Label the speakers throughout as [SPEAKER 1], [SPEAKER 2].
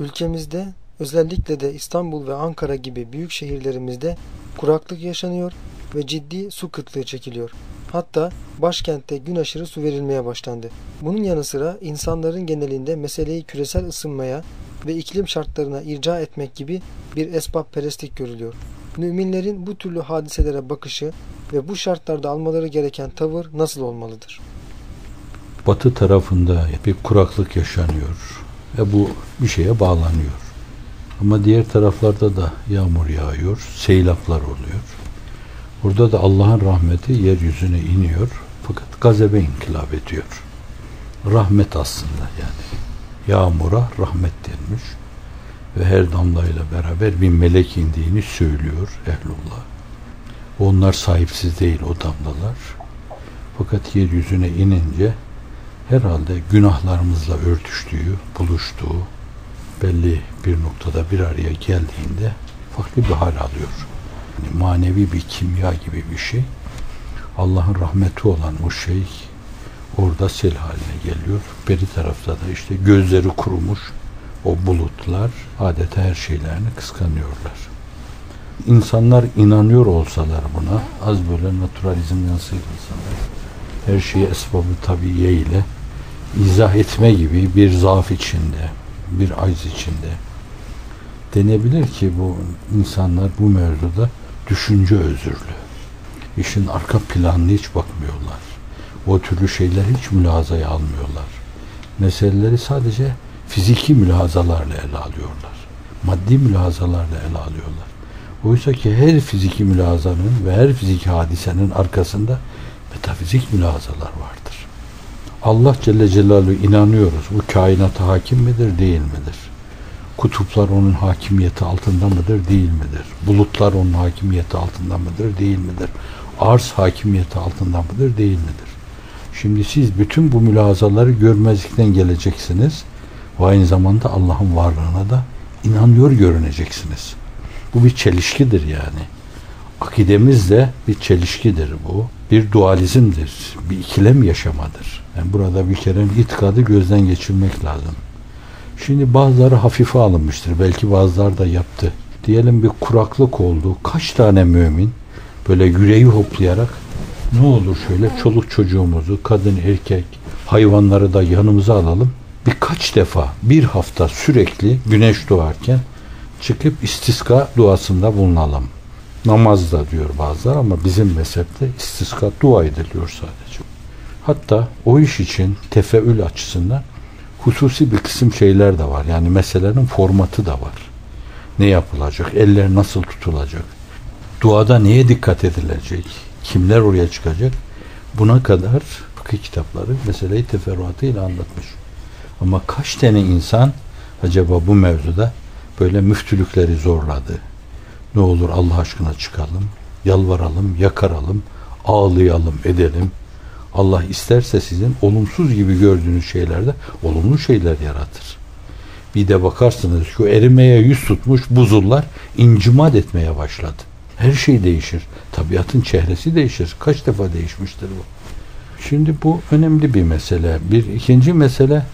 [SPEAKER 1] Ülkemizde özellikle de İstanbul ve Ankara gibi büyük şehirlerimizde kuraklık yaşanıyor ve ciddi su kıtlığı çekiliyor. Hatta başkentte gün aşırı su verilmeye başlandı. Bunun yanı sıra insanların genelinde meseleyi küresel ısınmaya ve iklim şartlarına irca etmek gibi bir esbab perestlik görülüyor. Müminlerin bu türlü hadiselere bakışı ve bu şartlarda almaları gereken tavır nasıl olmalıdır?
[SPEAKER 2] Batı tarafında bir kuraklık yaşanıyor ve bu bir şeye bağlanıyor. Ama diğer taraflarda da yağmur yağıyor, seylaplar oluyor. Burada da Allah'ın rahmeti yeryüzüne iniyor fakat gazebe inkılap ediyor. Rahmet aslında yani. Yağmura rahmet denmiş ve her damlayla beraber bir melek indiğini söylüyor ehlullah. Onlar sahipsiz değil o damlalar. Fakat yeryüzüne inince herhalde günahlarımızla örtüştüğü, buluştuğu belli bir noktada bir araya geldiğinde farklı bir hal alıyor. Yani manevi bir kimya gibi bir şey. Allah'ın rahmeti olan o şey orada sel haline geliyor. Beri tarafta da işte gözleri kurumuş o bulutlar adeta her şeylerini kıskanıyorlar. İnsanlar inanıyor olsalar buna az böyle naturalizm yansıyırsalar her şeyi esbabı tabiye ile izah etme gibi bir zaaf içinde, bir ayz içinde denebilir ki bu insanlar bu mevzuda düşünce özürlü. İşin arka planını hiç bakmıyorlar. O türlü şeyler hiç mülazaya almıyorlar. Meseleleri sadece fiziki mülazalarla ele alıyorlar. Maddi mülazalarla ele alıyorlar. Oysa ki her fiziki mülazanın ve her fiziki hadisenin arkasında metafizik mülazalar vardır. Allah Celle Celaluhu inanıyoruz. Bu kainata hakim midir, değil midir? Kutuplar onun hakimiyeti altında mıdır, değil midir? Bulutlar onun hakimiyeti altında mıdır, değil midir? Arz hakimiyeti altında mıdır, değil midir? Şimdi siz bütün bu mülazaları görmezlikten geleceksiniz ve aynı zamanda Allah'ın varlığına da inanıyor görüneceksiniz. Bu bir çelişkidir yani. Akidemiz de bir çelişkidir bu. Bir dualizmdir. Bir ikilem yaşamadır. Yani burada bir kere itikadı gözden geçirmek lazım. Şimdi bazıları hafife alınmıştır. Belki bazıları da yaptı. Diyelim bir kuraklık oldu. Kaç tane mümin böyle yüreği hoplayarak ne olur şöyle çoluk çocuğumuzu, kadın, erkek, hayvanları da yanımıza alalım. Birkaç defa, bir hafta sürekli güneş doğarken çıkıp istiska duasında bulunalım. Namazda diyor bazılar ama bizim mezhepte istiska dua ediliyor sadece. Hatta o iş için tefeül açısından hususi bir kısım şeyler de var. Yani meselelerin formatı da var. Ne yapılacak? Eller nasıl tutulacak? Duada neye dikkat edilecek? Kimler oraya çıkacak? Buna kadar fıkıh kitapları meseleyi teferruatıyla anlatmış. Ama kaç tane insan acaba bu mevzuda böyle müftülükleri zorladı? Ne olur Allah aşkına çıkalım, yalvaralım, yakaralım, ağlayalım, edelim. Allah isterse sizin olumsuz gibi gördüğünüz şeylerde olumlu şeyler yaratır. Bir de bakarsınız şu erimeye yüz tutmuş buzullar incimat etmeye başladı. Her şey değişir. Tabiatın çehresi değişir. Kaç defa değişmiştir bu? Şimdi bu önemli bir mesele. Bir ikinci mesele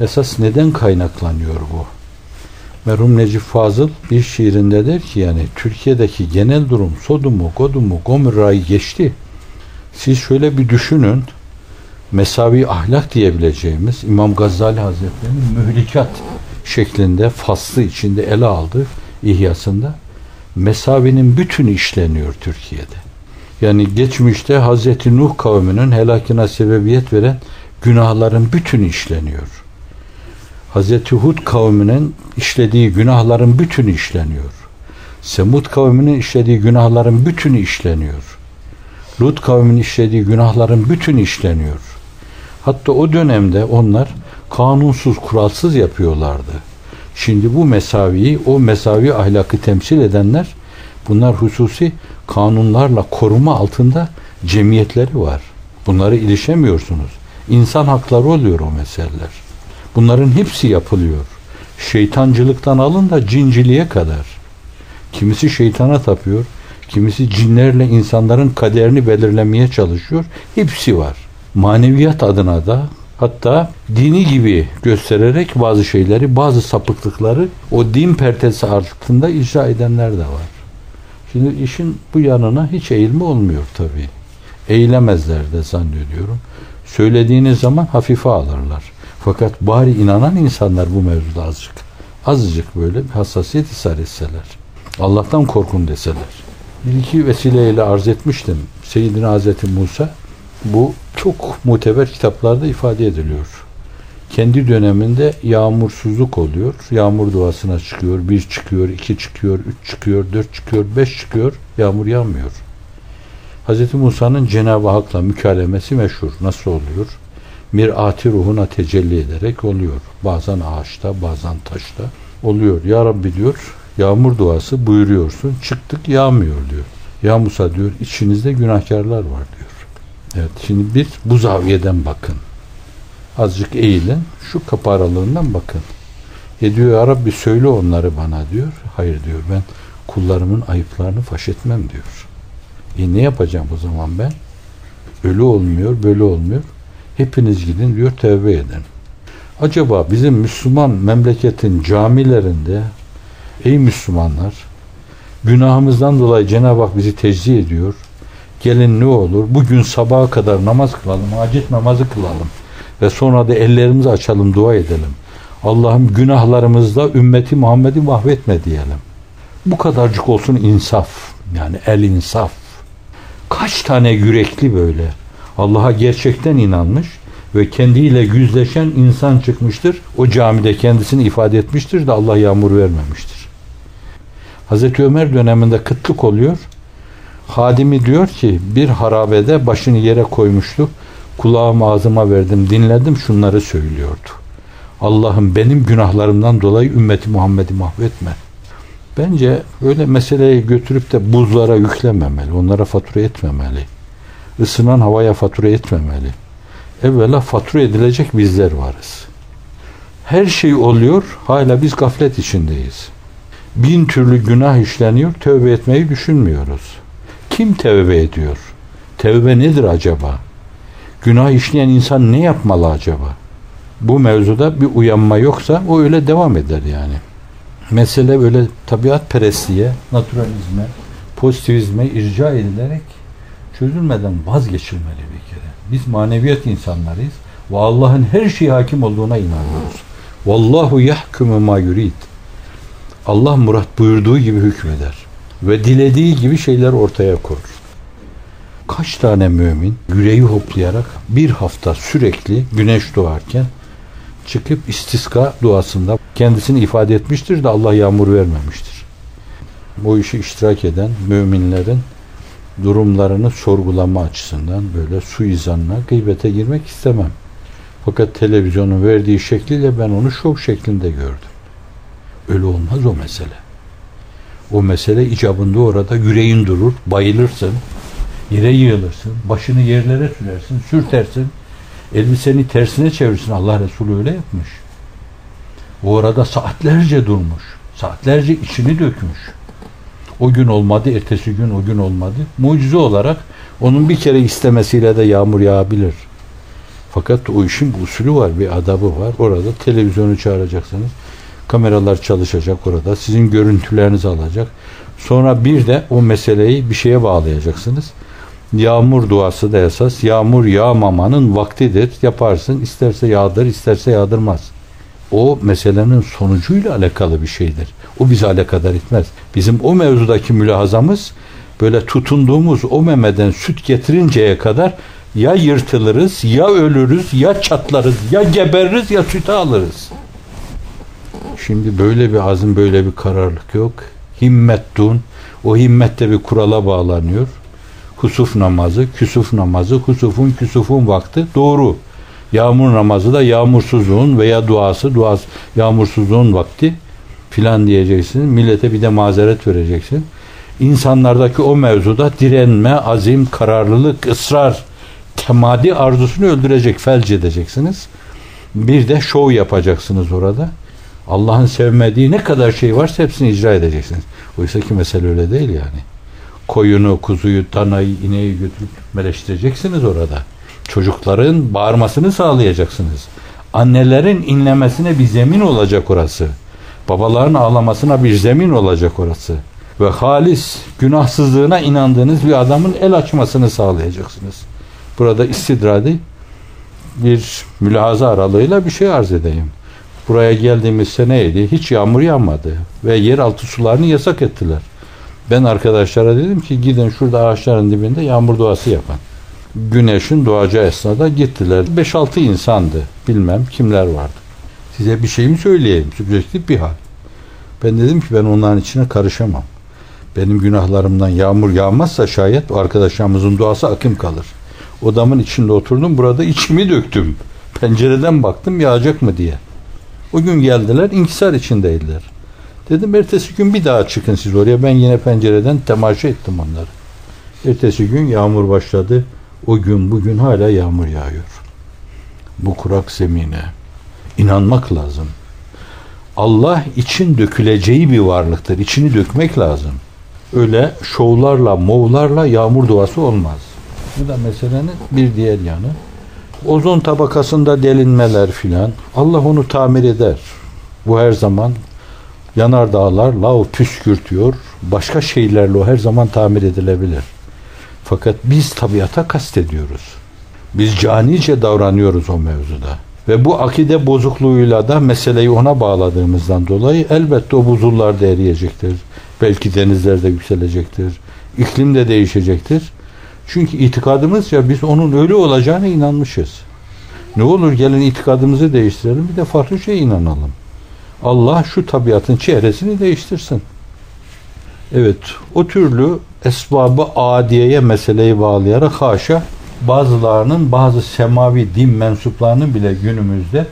[SPEAKER 2] esas neden kaynaklanıyor bu? Merhum Necip Fazıl bir şiirinde der ki yani Türkiye'deki genel durum Sodum'u, Godum'u, Gomorra'yı geçti. Siz şöyle bir düşünün. Mesavi ahlak diyebileceğimiz İmam Gazali Hazretleri'nin mühlikat şeklinde faslı içinde ele aldı ihyasında. Mesavinin bütünü işleniyor Türkiye'de. Yani geçmişte Hazreti Nuh kavminin helakına sebebiyet veren günahların bütünü işleniyor. Hazreti Hud kavminin işlediği günahların bütünü işleniyor. Semud kavminin işlediği günahların bütünü işleniyor. Lut kavminin işlediği günahların bütünü işleniyor. Hatta o dönemde onlar kanunsuz, kuralsız yapıyorlardı. Şimdi bu mesaviyi, o mesavi ahlakı temsil edenler bunlar hususi kanunlarla koruma altında cemiyetleri var. Bunları ilişemiyorsunuz. İnsan hakları oluyor o meseleler. Bunların hepsi yapılıyor. Şeytancılıktan alın da cinciliğe kadar. Kimisi şeytana tapıyor, kimisi cinlerle insanların kaderini belirlemeye çalışıyor. Hepsi var. Maneviyat adına da Hatta dini gibi göstererek bazı şeyleri, bazı sapıklıkları o din pertesi altında icra edenler de var. Şimdi işin bu yanına hiç eğilme olmuyor tabii. Eğilemezler de zannediyorum. Söylediğiniz zaman hafife alırlar. Fakat bari inanan insanlar bu mevzuda azıcık, azıcık böyle bir hassasiyet ishar etseler. Allah'tan korkun deseler. Bir iki vesileyle arz etmiştim. Seyyidina Hazreti Musa bu çok muteber kitaplarda ifade ediliyor. Kendi döneminde yağmursuzluk oluyor. Yağmur duasına çıkıyor. Bir çıkıyor, iki çıkıyor, üç çıkıyor, dört çıkıyor, beş çıkıyor. Yağmur yağmıyor. Hz. Musa'nın Cenab-ı Hak'la mükalemesi meşhur. Nasıl oluyor? Mir'ati ruhuna tecelli ederek oluyor. Bazen ağaçta, bazen taşta oluyor. Ya Rabbi diyor, yağmur duası buyuruyorsun. Çıktık yağmıyor diyor. Ya Musa diyor, içinizde günahkarlar var diyor. Evet, şimdi bir bu zaviyeden bakın. Azıcık eğilin, şu kapı aralığından bakın. E diyor ya Rabbi söyle onları bana diyor. Hayır diyor ben kullarımın ayıplarını faş etmem diyor. E ne yapacağım o zaman ben? Ölü olmuyor, böyle olmuyor. Hepiniz gidin diyor tevbe edin. Acaba bizim Müslüman memleketin camilerinde ey Müslümanlar günahımızdan dolayı Cenab-ı Hak bizi teczi ediyor. Gelin ne olur bugün sabaha kadar namaz kılalım, acit namazı kılalım ve sonra da ellerimizi açalım, dua edelim. Allah'ım günahlarımızda ümmeti Muhammed'i mahvetme diyelim. Bu kadarcık olsun insaf. Yani el insaf. Kaç tane yürekli böyle Allah'a gerçekten inanmış ve kendiyle yüzleşen insan çıkmıştır. O camide kendisini ifade etmiştir de Allah yağmur vermemiştir. Hazreti Ömer döneminde kıtlık oluyor. Hadimi diyor ki bir harabede başını yere koymuştu. Kulağımı ağzıma verdim dinledim şunları söylüyordu. Allah'ım benim günahlarımdan dolayı ümmeti Muhammed'i mahvetme. Bence öyle meseleyi götürüp de buzlara yüklememeli. Onlara fatura etmemeli. Isınan havaya fatura etmemeli. Evvela fatura edilecek bizler varız. Her şey oluyor, hala biz gaflet içindeyiz. Bin türlü günah işleniyor, tövbe etmeyi düşünmüyoruz. Kim tövbe ediyor? Tövbe nedir acaba? Günah işleyen insan ne yapmalı acaba? Bu mevzuda bir uyanma yoksa o öyle devam eder yani. Mesele böyle tabiat perestliğe, naturalizme, pozitivizme irca edilerek çözülmeden vazgeçilmeli bir kere. Biz maneviyat insanlarıyız ve Allah'ın her şeye hakim olduğuna inanıyoruz. Vallahu yahkumu ma yurid. Allah murat buyurduğu gibi hükmeder ve dilediği gibi şeyler ortaya koyar. Kaç tane mümin yüreği hoplayarak bir hafta sürekli güneş doğarken çıkıp istiska duasında kendisini ifade etmiştir de Allah yağmur vermemiştir. Bu işi iştirak eden müminlerin durumlarını sorgulama açısından böyle suizanla gıybete girmek istemem. Fakat televizyonun verdiği şekliyle ben onu şov şeklinde gördüm. Öyle olmaz o mesele. O mesele icabında orada yüreğin durur, bayılırsın, yere yığılırsın, başını yerlere sürersin, sürtersin, elbiseni tersine çevirsin. Allah Resulü öyle yapmış. O orada saatlerce durmuş, saatlerce içini dökmüş. O gün olmadı, ertesi gün o gün olmadı. Mucize olarak onun bir kere istemesiyle de yağmur yağabilir. Fakat o işin bir usulü var, bir adabı var. Orada televizyonu çağıracaksınız. Kameralar çalışacak orada. Sizin görüntülerinizi alacak. Sonra bir de o meseleyi bir şeye bağlayacaksınız. Yağmur duası da esas. Yağmur yağmamanın vaktidir. Yaparsın. isterse yağdır, isterse yağdırmaz. O meselenin sonucuyla alakalı bir şeydir. O bizi alakadar etmez. Bizim o mevzudaki mülahazamız böyle tutunduğumuz o memeden süt getirinceye kadar ya yırtılırız, ya ölürüz, ya çatlarız, ya gebeririz, ya sütü alırız. Şimdi böyle bir azim, böyle bir kararlılık yok. Himmet dun. O himmette bir kurala bağlanıyor. Husuf namazı, küsuf namazı, husufun küsufun vakti doğru. Yağmur namazı da yağmursuzluğun veya duası, duası yağmursuzluğun vakti filan diyeceksin. Millete bir de mazeret vereceksin. İnsanlardaki o mevzuda direnme, azim, kararlılık, ısrar, temadi arzusunu öldürecek, felç edeceksiniz. Bir de şov yapacaksınız orada. Allah'ın sevmediği ne kadar şey varsa hepsini icra edeceksiniz. Oysa ki mesele öyle değil yani. Koyunu, kuzuyu, danayı, ineği götürüp meleştireceksiniz orada. Çocukların bağırmasını sağlayacaksınız. Annelerin inlemesine bir zemin olacak orası. Babaların ağlamasına bir zemin olacak orası. Ve halis günahsızlığına inandığınız bir adamın el açmasını sağlayacaksınız. Burada istidradi bir mülahaza aralığıyla bir şey arz edeyim. Buraya geldiğimiz seneydi. Hiç yağmur yağmadı. Ve yeraltı sularını yasak ettiler. Ben arkadaşlara dedim ki gidin şurada ağaçların dibinde yağmur duası yapın. Güneşin doğacağı esnada gittiler. 5-6 insandı. Bilmem kimler vardı. Size bir şey mi söyleyeyim? Sübjektif bir hal. Ben dedim ki ben onların içine karışamam. Benim günahlarımdan yağmur yağmazsa şayet arkadaşlarımızın duası akım kalır. Odamın içinde oturdum. Burada içimi döktüm. Pencereden baktım yağacak mı diye. O gün geldiler inkisar içindeydiler. Dedim ertesi gün bir daha çıkın siz oraya. Ben yine pencereden temaşa ettim onları. Ertesi gün yağmur başladı. O gün bugün hala yağmur yağıyor. Bu kurak zemine inanmak lazım. Allah için döküleceği bir varlıktır. İçini dökmek lazım. Öyle şovlarla, movlarla yağmur duası olmaz. Bu da meselenin bir diğer yanı. Ozon tabakasında delinmeler filan. Allah onu tamir eder. Bu her zaman yanardağlar lav püskürtüyor. Başka şeylerle o her zaman tamir edilebilir. Fakat biz tabiata kastediyoruz. Biz canice davranıyoruz o mevzuda. Ve bu akide bozukluğuyla da meseleyi ona bağladığımızdan dolayı elbette o buzullar da eriyecektir. Belki denizler de yükselecektir. İklim de değişecektir. Çünkü itikadımız ya biz onun öyle olacağına inanmışız. Ne olur gelin itikadımızı değiştirelim bir de farklı şeye inanalım. Allah şu tabiatın çehresini değiştirsin. Evet o türlü esbabı adiyeye meseleyi bağlayarak haşa bazılarının bazı semavi din mensuplarının bile günümüzde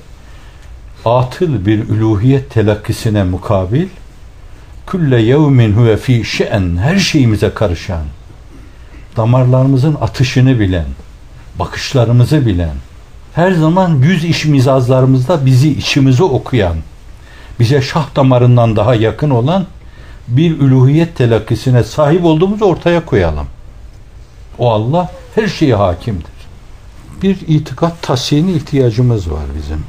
[SPEAKER 2] atıl bir üluhiyet telakkisine mukabil külle yevmin huve fi şe'n her şeyimize karışan damarlarımızın atışını bilen bakışlarımızı bilen her zaman yüz iş mizazlarımızda bizi içimizi okuyan bize şah damarından daha yakın olan bir üluhiyet telakkisine sahip olduğumuzu ortaya koyalım. O Allah her şeye hakimdir. Bir itikat tasihine ihtiyacımız var bizim.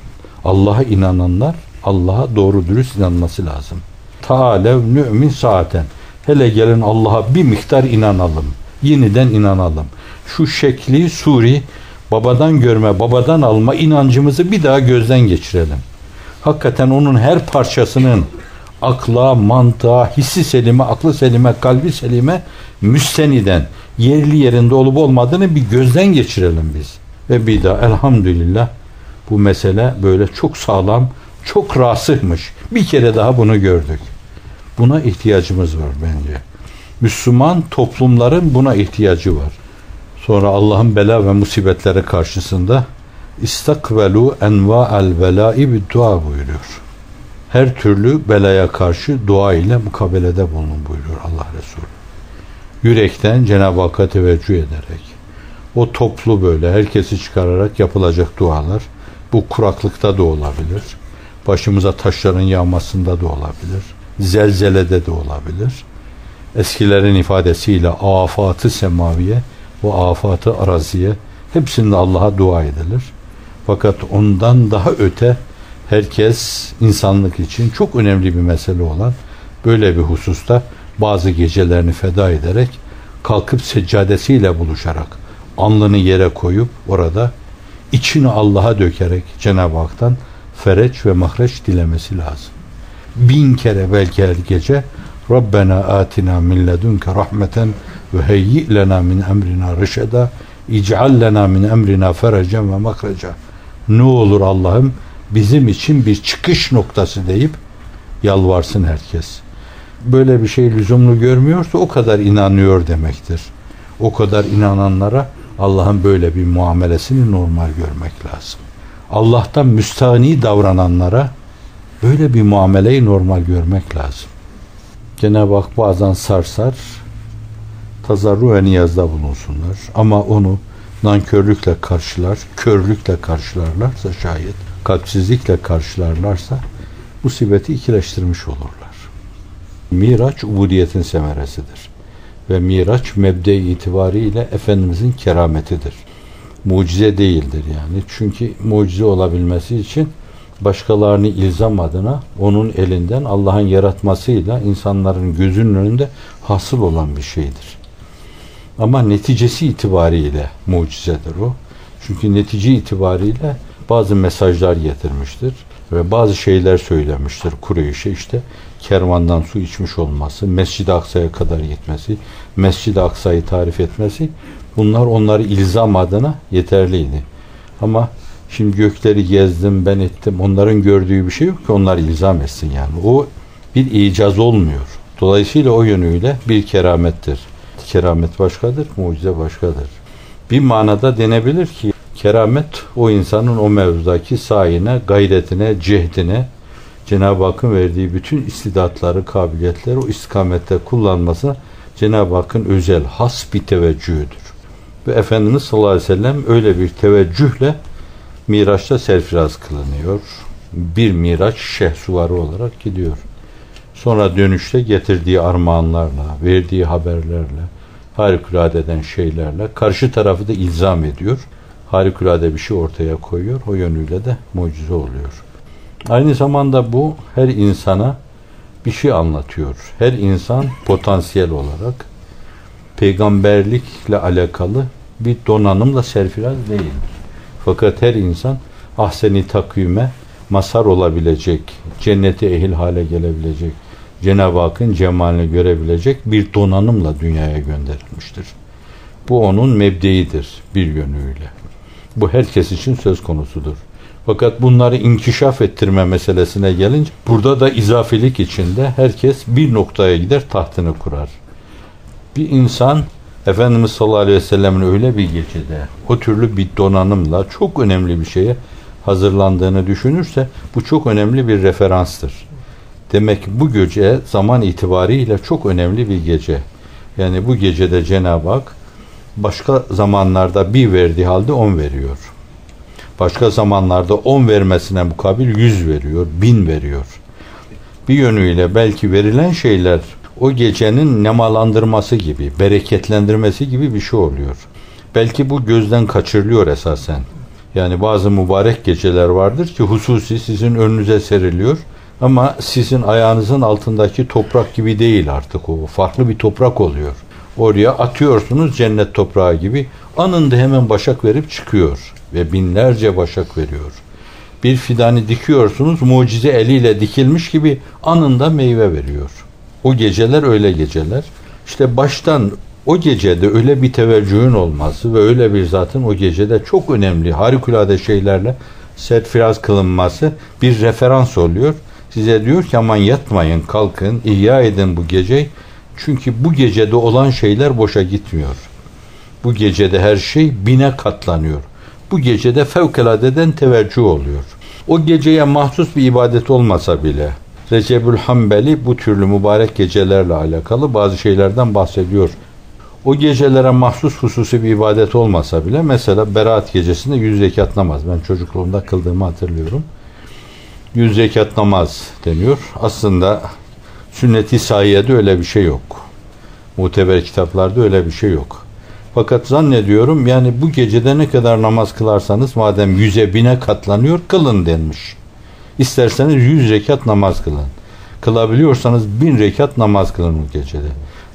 [SPEAKER 2] Allah'a inananlar Allah'a doğru dürüst inanması lazım. Taalev nü'min saaten. Hele gelin Allah'a bir miktar inanalım. Yeniden inanalım. Şu şekli suri babadan görme, babadan alma inancımızı bir daha gözden geçirelim. Hakikaten onun her parçasının akla, mantığa, hissi selime, aklı selime, kalbi selime müsteniden yerli yerinde olup olmadığını bir gözden geçirelim biz. Ve bir daha elhamdülillah bu mesele böyle çok sağlam, çok rasıhmış. Bir kere daha bunu gördük. Buna ihtiyacımız var bence. Müslüman toplumların buna ihtiyacı var. Sonra Allah'ın bela ve musibetleri karşısında istakvelu enva'al belai bir dua buyuruyor. Her türlü belaya karşı dua ile mukabelede bulunun buyuruyor Allah Resulü. Yürekten Cenab-ı Hakk'a teveccüh ederek o toplu böyle herkesi çıkararak yapılacak dualar bu kuraklıkta da olabilir. Başımıza taşların yağmasında da olabilir. Zelzelede de olabilir. Eskilerin ifadesiyle afatı semaviye ve afatı araziye hepsinde Allah'a dua edilir. Fakat ondan daha öte herkes insanlık için çok önemli bir mesele olan böyle bir hususta bazı gecelerini feda ederek kalkıp seccadesiyle buluşarak alnını yere koyup orada içini Allah'a dökerek Cenab-ı Hak'tan fereç ve mahreç dilemesi lazım. Bin kere belki her gece Rabbena atina min ledunke rahmeten ve heyyi lena min emrina rışeda ic'al lena min emrina ferecen ve mahreca ne olur Allah'ım bizim için bir çıkış noktası deyip yalvarsın herkes. Böyle bir şey lüzumlu görmüyorsa o kadar inanıyor demektir. O kadar inananlara Allah'ın böyle bir muamelesini normal görmek lazım. Allah'tan müstahni davrananlara böyle bir muameleyi normal görmek lazım. Cenab-ı Hak bazen sarsar, tazarru ve niyazda bulunsunlar. Ama onu nankörlükle karşılar, körlükle karşılarlarsa şayet, kalpsizlikle karşılarlarsa musibeti ikileştirmiş olurlar. Miraç ubudiyetin semeresidir. Ve Miraç mebde itibariyle Efendimizin kerametidir. mucize değildir yani. Çünkü mucize olabilmesi için başkalarını ilzam adına onun elinden Allah'ın yaratmasıyla insanların gözünün önünde hasıl olan bir şeydir. Ama neticesi itibariyle mucizedir o. Çünkü netice itibariyle bazı mesajlar getirmiştir ve bazı şeyler söylemiştir Kureyş'e işte kervandan su içmiş olması, Mescid-i Aksa'ya kadar gitmesi, Mescid-i Aksa'yı tarif etmesi bunlar onları ilzam adına yeterliydi. Ama şimdi gökleri gezdim, ben ettim. Onların gördüğü bir şey yok ki onlar ilzam etsin yani. O bir icaz olmuyor. Dolayısıyla o yönüyle bir keramettir. Keramet başkadır, mucize başkadır. Bir manada denebilir ki keramet o insanın o mevzudaki sayine, gayretine, cehdine, Cenab-ı Hakk'ın verdiği bütün istidatları, kabiliyetleri o istikamette kullanmasına Cenab-ı Hakk'ın özel, has bir teveccühüdür. Ve Efendimiz sallallahu aleyhi ve sellem öyle bir teveccühle Miraç'ta serfiraz kılınıyor. Bir Miraç şehsuvarı olarak gidiyor. Sonra dönüşte getirdiği armağanlarla, verdiği haberlerle, harikuladeden şeylerle karşı tarafı da ilzam ediyor. Harikulade bir şey ortaya koyuyor. O yönüyle de mucize oluyor. Aynı zamanda bu her insana bir şey anlatıyor. Her insan potansiyel olarak peygamberlikle alakalı bir donanımla serfiraz değil. Fakat her insan ahseni takvime masar olabilecek, cennete ehil hale gelebilecek, Cenab-ı Hakk'ın cemalini görebilecek bir donanımla dünyaya gönderilmiştir. Bu onun mebdeidir bir yönüyle. Bu herkes için söz konusudur. Fakat bunları inkişaf ettirme meselesine gelince burada da izafilik içinde herkes bir noktaya gider tahtını kurar. Bir insan Efendimiz sallallahu aleyhi ve sellemin öyle bir gecede o türlü bir donanımla çok önemli bir şeye hazırlandığını düşünürse bu çok önemli bir referanstır. Demek ki bu gece zaman itibariyle çok önemli bir gece. Yani bu gecede Cenab-ı Hak başka zamanlarda bir verdiği halde on veriyor. Başka zamanlarda on vermesine mukabil yüz veriyor, bin veriyor. Bir yönüyle belki verilen şeyler o gecenin nemalandırması gibi, bereketlendirmesi gibi bir şey oluyor. Belki bu gözden kaçırılıyor esasen. Yani bazı mübarek geceler vardır ki hususi sizin önünüze seriliyor. Ama sizin ayağınızın altındaki toprak gibi değil artık o. Farklı bir toprak oluyor. Oraya atıyorsunuz cennet toprağı gibi. Anında hemen başak verip çıkıyor. Ve binlerce başak veriyor. Bir fidanı dikiyorsunuz mucize eliyle dikilmiş gibi anında meyve veriyor. O geceler öyle geceler. İşte baştan o gecede öyle bir teveccühün olması ve öyle bir zatın o gecede çok önemli harikulade şeylerle serfiraz kılınması bir referans oluyor. Size diyor ki aman yatmayın kalkın ihya edin bu geceyi. Çünkü bu gecede olan şeyler boşa gitmiyor. Bu gecede her şey bine katlanıyor. Bu gecede fevkaladeden teveccüh oluyor. O geceye mahsus bir ibadet olmasa bile Recebül Hanbeli bu türlü mübarek gecelerle alakalı bazı şeylerden bahsediyor. O gecelere mahsus hususi bir ibadet olmasa bile mesela Berat gecesinde yüz zekat namaz. Ben çocukluğumda kıldığımı hatırlıyorum. Yüz zekat namaz deniyor. Aslında sünnet-i sahiyede öyle bir şey yok. Muteber kitaplarda öyle bir şey yok. Fakat zannediyorum yani bu gecede ne kadar namaz kılarsanız madem yüze bine katlanıyor kılın denmiş. İsterseniz yüz rekat namaz kılın. Kılabiliyorsanız bin rekat namaz kılın o gecede.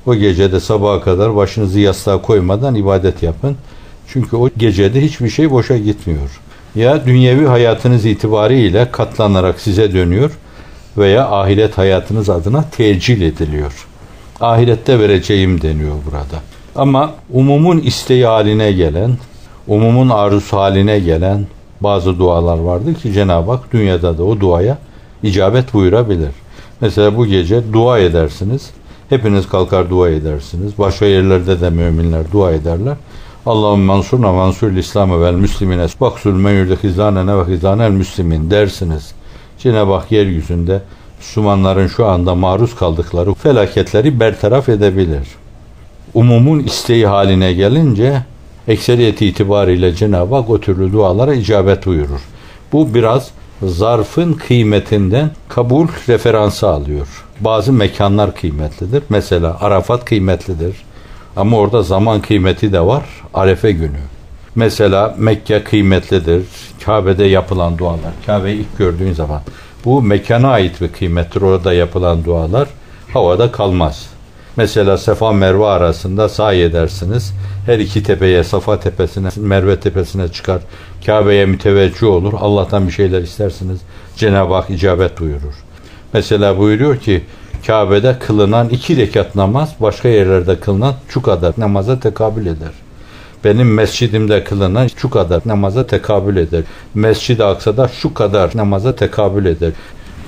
[SPEAKER 2] O gecede sabaha kadar başınızı yastığa koymadan ibadet yapın. Çünkü o gecede hiçbir şey boşa gitmiyor. Ya dünyevi hayatınız itibariyle katlanarak size dönüyor veya ahiret hayatınız adına tecil ediliyor. Ahirette vereceğim deniyor burada. Ama umumun isteği haline gelen, umumun arzusu haline gelen bazı dualar vardır ki Cenab-ı Hak dünyada da o duaya icabet buyurabilir. Mesela bu gece dua edersiniz. Hepiniz kalkar dua edersiniz. Başka yerlerde de müminler dua ederler. Allah'ım mansurna mansur İslam'ı vel müslimine vaksul men yurde hizanene ve hizanel müslimin dersiniz. Cenab-ı Hak yeryüzünde Müslümanların şu anda maruz kaldıkları felaketleri bertaraf edebilir. Umumun isteği haline gelince ekseriyeti itibariyle Cenab-ı Hak o türlü dualara icabet buyurur. Bu biraz zarfın kıymetinden kabul referansı alıyor. Bazı mekanlar kıymetlidir. Mesela Arafat kıymetlidir. Ama orada zaman kıymeti de var. Arefe günü. Mesela Mekke kıymetlidir. Kabe'de yapılan dualar. Kabe'yi ilk gördüğün zaman. Bu mekana ait bir kıymettir. Orada yapılan dualar havada kalmaz. Mesela Sefa Merve arasında sahi edersiniz. Her iki tepeye, Safa tepesine, Merve tepesine çıkar. Kabe'ye müteveccih olur. Allah'tan bir şeyler istersiniz. Cenab-ı Hak icabet buyurur. Mesela buyuruyor ki Kabe'de kılınan iki rekat namaz başka yerlerde kılınan şu kadar namaza tekabül eder. Benim mescidimde kılınan şu kadar namaza tekabül eder. Mescid-i Aksa'da şu kadar namaza tekabül eder.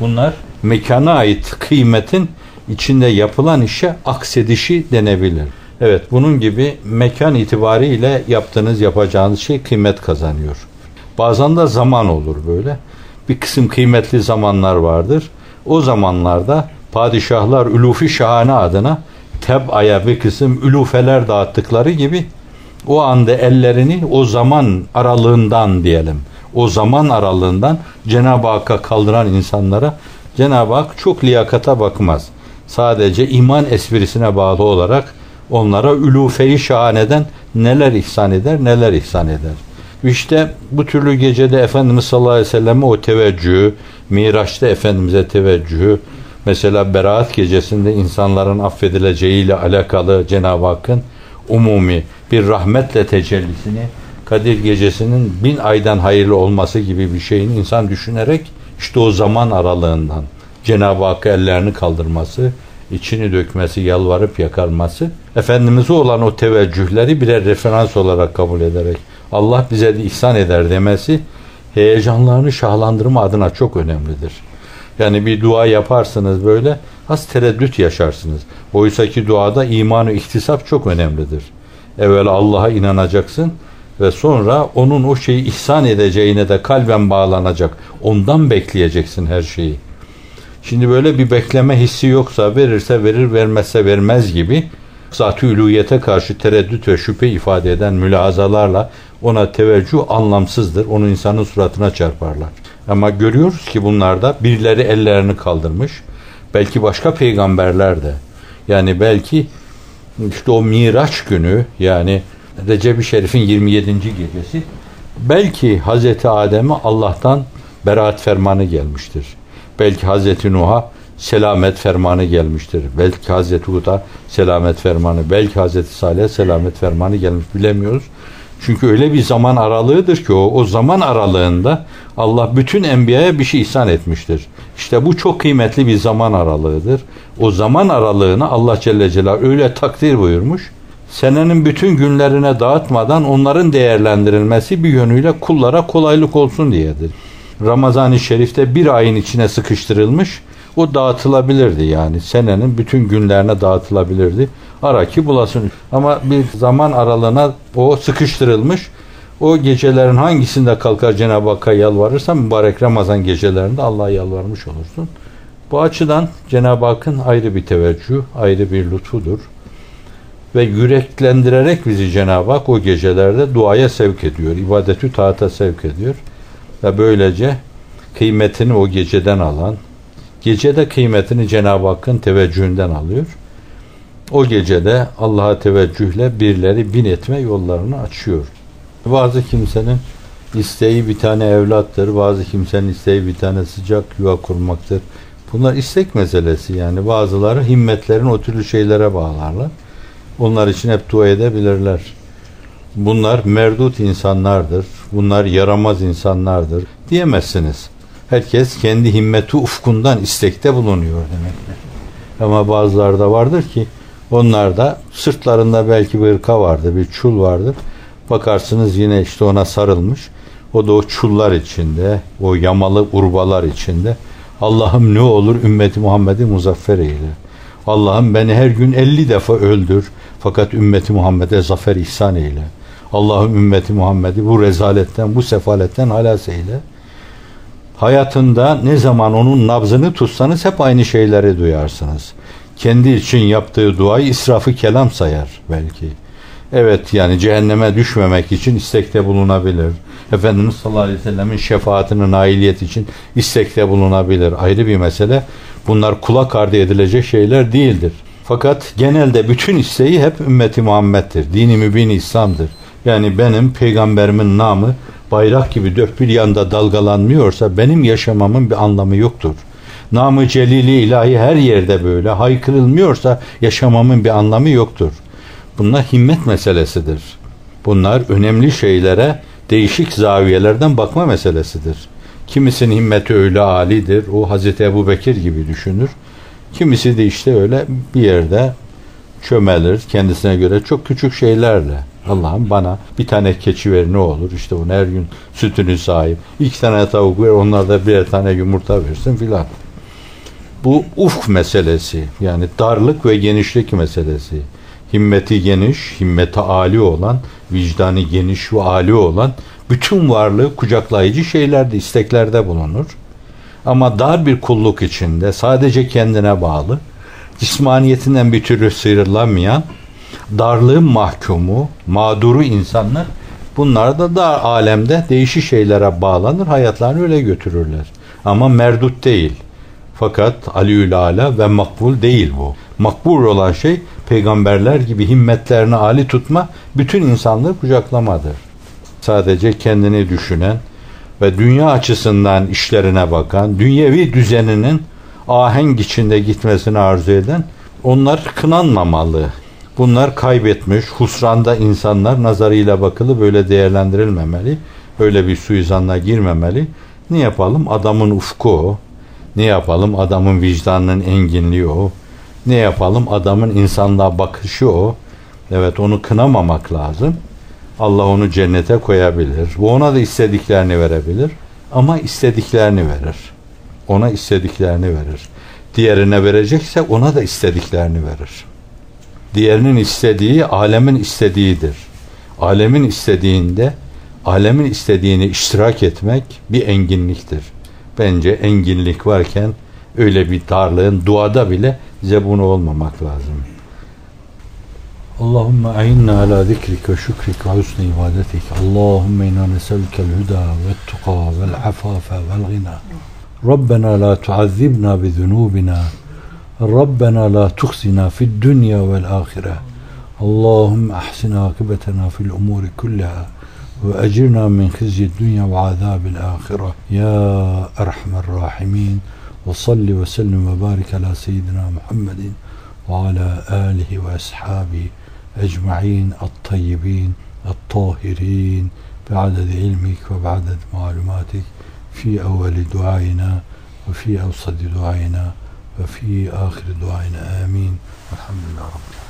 [SPEAKER 2] Bunlar mekana ait kıymetin içinde yapılan işe aksedişi denebilir. Evet bunun gibi mekan itibariyle yaptığınız yapacağınız şey kıymet kazanıyor. Bazen de zaman olur böyle. Bir kısım kıymetli zamanlar vardır. O zamanlarda padişahlar ülufi şahane adına tebaya bir kısım ülufeler dağıttıkları gibi o anda ellerini o zaman aralığından diyelim. O zaman aralığından Cenab-ı Hakk'a kaldıran insanlara Cenab-ı Hak çok liyakata bakmaz. Sadece iman esprisine bağlı olarak onlara ülufe-i şahaneden neler ihsan eder, neler ihsan eder. İşte bu türlü gecede Efendimiz sallallahu aleyhi ve selleme o teveccühü, Miraç'ta Efendimiz'e teveccühü, mesela Berat gecesinde insanların affedileceğiyle alakalı Cenab-ı Hakk'ın umumi bir rahmetle tecellisini, Kadir gecesinin bin aydan hayırlı olması gibi bir şeyin insan düşünerek işte o zaman aralığından Cenab-ı Hakk'a ellerini kaldırması, içini dökmesi, yalvarıp yakarması, Efendimiz'e olan o teveccühleri birer referans olarak kabul ederek Allah bize de ihsan eder demesi heyecanlarını şahlandırma adına çok önemlidir. Yani bir dua yaparsınız böyle az tereddüt yaşarsınız. Oysa ki duada imanı ihtisap çok önemlidir. Evvel Allah'a inanacaksın ve sonra onun o şeyi ihsan edeceğine de kalben bağlanacak. Ondan bekleyeceksin her şeyi. Şimdi böyle bir bekleme hissi yoksa verirse verir vermezse vermez gibi zat-ı üluyete karşı tereddüt ve şüphe ifade eden mülazalarla ona teveccüh anlamsızdır. Onu insanın suratına çarparlar. Ama görüyoruz ki bunlarda birileri ellerini kaldırmış. Belki başka peygamberler de. Yani belki işte o Miraç günü yani Recep-i Şerif'in 27. gecesi belki Hazreti Adem'e Allah'tan beraat fermanı gelmiştir. Belki Hazreti Nuh'a selamet fermanı gelmiştir. Belki Hazreti Hud'a selamet fermanı, belki Hazreti Salih'e selamet fermanı gelmiş bilemiyoruz. Çünkü öyle bir zaman aralığıdır ki o, o zaman aralığında Allah bütün enbiyaya bir şey ihsan etmiştir. İşte bu çok kıymetli bir zaman aralığıdır. O zaman aralığını Allah Celle Celaluhu öyle takdir buyurmuş. Senenin bütün günlerine dağıtmadan onların değerlendirilmesi bir yönüyle kullara kolaylık olsun diyedir. Ramazan-ı Şerif'te bir ayın içine sıkıştırılmış o dağıtılabilirdi yani. Senenin bütün günlerine dağıtılabilirdi. Ara ki bulasın. Ama bir zaman aralığına o sıkıştırılmış. O gecelerin hangisinde kalkar Cenab-ı Hakk'a yalvarırsan mübarek Ramazan gecelerinde Allah'a yalvarmış olursun. Bu açıdan Cenab-ı Hakk'ın ayrı bir teveccüh, ayrı bir lütfudur. Ve yüreklendirerek bizi Cenab-ı Hak o gecelerde duaya sevk ediyor. ibadetü taata sevk ediyor. Ve böylece kıymetini o geceden alan, Gecede kıymetini Cenab-ı Hakk'ın teveccühünden alıyor. O gecede Allah'a teveccühle birleri bin etme yollarını açıyor. Bazı kimsenin isteği bir tane evlattır, bazı kimsenin isteği bir tane sıcak yuva kurmaktır. Bunlar istek meselesi yani. Bazıları himmetlerin o türlü şeylere bağlarlar. Onlar için hep dua edebilirler. Bunlar merdut insanlardır. Bunlar yaramaz insanlardır diyemezsiniz. Herkes kendi himmeti ufkundan istekte bulunuyor demektir. Ama bazıları da vardır ki onlar da sırtlarında belki bir ırka vardır, bir çul vardır. Bakarsınız yine işte ona sarılmış. O da o çullar içinde, o yamalı urbalar içinde. Allah'ım ne olur ümmeti Muhammed'i muzaffer eyle. Allah'ım beni her gün 50 defa öldür. Fakat ümmeti Muhammed'e zafer ihsan eyle. Allah'ım ümmeti Muhammed'i bu rezaletten, bu sefaletten halas eyle hayatında ne zaman onun nabzını tutsanız hep aynı şeyleri duyarsınız. Kendi için yaptığı duayı israfı kelam sayar belki. Evet yani cehenneme düşmemek için istekte bulunabilir. Efendimiz sallallahu aleyhi ve sellemin şefaatine nailiyet için istekte bulunabilir. Ayrı bir mesele. Bunlar kulak ardı edilecek şeyler değildir. Fakat genelde bütün isteği hep ümmeti Muhammed'dir. Dini mübin İslam'dır. Yani benim peygamberimin namı bayrak gibi dört bir yanda dalgalanmıyorsa benim yaşamamın bir anlamı yoktur. Namı celili ilahi her yerde böyle haykırılmıyorsa yaşamamın bir anlamı yoktur. Bunlar himmet meselesidir. Bunlar önemli şeylere değişik zaviyelerden bakma meselesidir. Kimisinin himmeti öyle alidir. O Hazreti Ebu Bekir gibi düşünür. Kimisi de işte öyle bir yerde çömelir kendisine göre çok küçük şeylerle. Allah'ım bana bir tane keçi ver ne olur işte onu her gün sütünü sahip. iki tane tavuk ver onlar da birer tane yumurta versin filan. Bu ufk meselesi yani darlık ve genişlik meselesi. Himmeti geniş, himmeti âli olan, vicdanı geniş ve âli olan bütün varlığı kucaklayıcı şeylerde, isteklerde bulunur. Ama dar bir kulluk içinde sadece kendine bağlı, cismaniyetinden bir türlü sıyrılamayan, darlığın mahkumu, mağduru insanlar bunlar da dar alemde değişik şeylere bağlanır, hayatlarını öyle götürürler. Ama merdut değil. Fakat Aliül Ala ve makbul değil bu. Makbul olan şey peygamberler gibi himmetlerini ali tutma, bütün insanlığı kucaklamadır. Sadece kendini düşünen ve dünya açısından işlerine bakan, dünyevi düzeninin ahenk içinde gitmesini arzu eden onlar kınanmamalı. Bunlar kaybetmiş, husranda insanlar nazarıyla bakılı böyle değerlendirilmemeli. Öyle bir suizanla girmemeli. Ne yapalım? Adamın ufku o. Ne yapalım? Adamın vicdanının enginliği o. Ne yapalım? Adamın insanlığa bakışı o. Evet onu kınamamak lazım. Allah onu cennete koyabilir. Bu ona da istediklerini verebilir. Ama istediklerini verir. Ona istediklerini verir. Diğerine verecekse ona da istediklerini verir diğerinin istediği alemin istediğidir. Alemin istediğinde alemin istediğini iştirak etmek bir enginliktir. Bence enginlik varken öyle bir darlığın duada bile zebunu olmamak lazım. Allahümme a'inna ala zikrik ve şükrik ve husni ibadetik. Allahümme inna neselkel huda ve tuka vel afafe vel gina. Rabbena la tuazzibna bi zunubina ربنا لا تخزنا في الدنيا والآخرة. اللهم أحسن عاقبتنا في الأمور كلها وأجرنا من خزي الدنيا وعذاب الآخرة. يا أرحم الراحمين. وصل وسلم وبارك على سيدنا محمد وعلى آله وأصحابه أجمعين الطيبين الطاهرين. بعدد علمك وبعدد معلوماتك. في أول دعائنا وفي أوسط دعائنا. وفي آخر دعائنا آمين. والحمد لله رب العالمين.